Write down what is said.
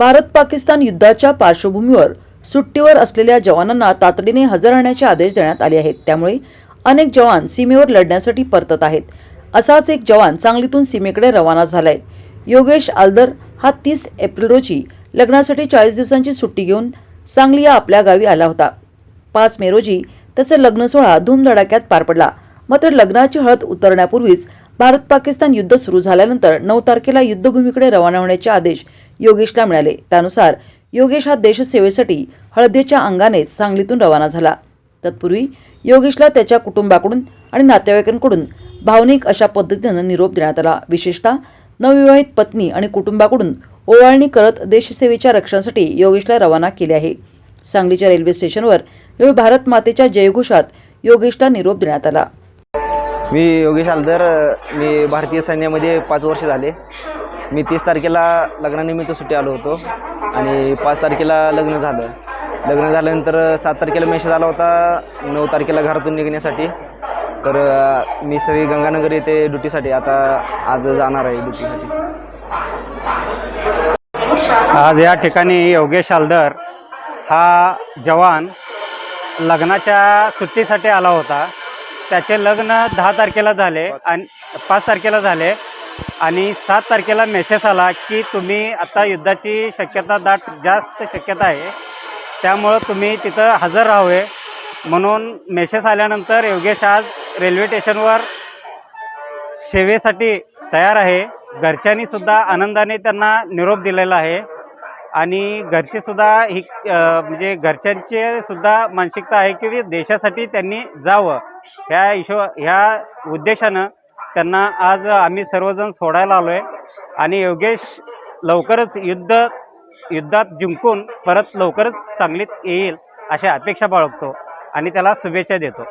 भारत पाकिस्तान युद्धाच्या पार्श्वभूमीवर सुट्टीवर असलेल्या जवानांना तातडीने हजर राहण्याचे आदेश देण्यात आले आहेत. त्यामुळे अनेक जवान सीमेवर लढण्यासाठी परतत आहेत. असाच एक जवान सांगलीतून सीमेकडे रवाना झालाय. योगेश आलदर हा तीस एप्रिल रोजी लग्नासाठी चाळीस दिवसांची सुट्टी घेऊन सांगली या आपल्या गावी आला होता. पाच मे रोजी त्याचा लग्न सोहळा धूमधडाक्यात पार पडला. मात्र लग्नाची हळद उतरण्यापूर्वीच भारत पाकिस्तान युद्ध सुरू झाल्यानंतर नऊ तारखेला युद्धभूमीकडे रवाना होण्याचे आदेश योगेशला मिळाले. त्यानुसार योगेश हा देशसेवेसाठी हळदीच्या अंगानेच सांगलीतून रवाना झाला. तत्पूर्वी योगेशला त्याच्या कुटुंबाकडून आणि नातेवाईकांकडून भावनिक अशा पद्धतीनं निरोप देण्यात आला. विशेषतः नवविवाहित पत्नी आणि कुटुंबाकडून ओवाळणी करत देशसेवेच्या रक्षणासाठी योगेशला रवाना केले आहे. सांगलीच्या रेल्वे स्टेशनवर यावेळी भारत मातेच्या जयघोषात योगेशला निरोप देण्यात आला. मी योगेश आलदर मी भारतीय सैन्यामध्ये पाच वर्ष झाले. मी तीस तारखेला लग्नानिमित्त सुट्टी आलो होतो आणि पाच तारखेला लग्न झालं. लग्न झाल्यानंतर सात तारखेला मेसेज आला होता नऊ तारखेला घरातून निघण्यासाठी. तर मी सगळी गंगानगर येथे ड्युटीसाठी आता आज जाणार आहे ड्युटीसाठी. आज या ठिकाणी योगेश आलदर हा जवान लग्नाच्या सुट्टीसाठी आला होता. त्याचे लग्न दहा तारखेला झाले आणि पाच तारखेला झाले. आणि सात तारखेला मेसेज आला की तुम्ही आता युद्धाची शक्यता दाट जास्त शक्यता आहे. त्यामुळं तुम्ही तिथं हजर राहावे. म्हणून मेसेज आल्यानंतर योगेश आज रेल्वे स्टेशनवर सेवेसाठी तयार आहे. घरच्यांनी सुद्धा आनंदाने त्यांना निरोप दिलेला आहे. आणि घरचे सुद्धा ही म्हणजे घरच्यांची सुद्धा मानसिकता आहे की देशासाठी त्यांनी जावं. ह्या हिशो ह्या उद्देशानं त्यांना आज आम्ही सर्वजण सोडायला आलो आहे आणि योगेश लवकरच युद्ध युद्धात जिंकून परत लवकरच सांगलीत येईल अशी अपेक्षा बाळगतो आणि त्याला शुभेच्छा देतो.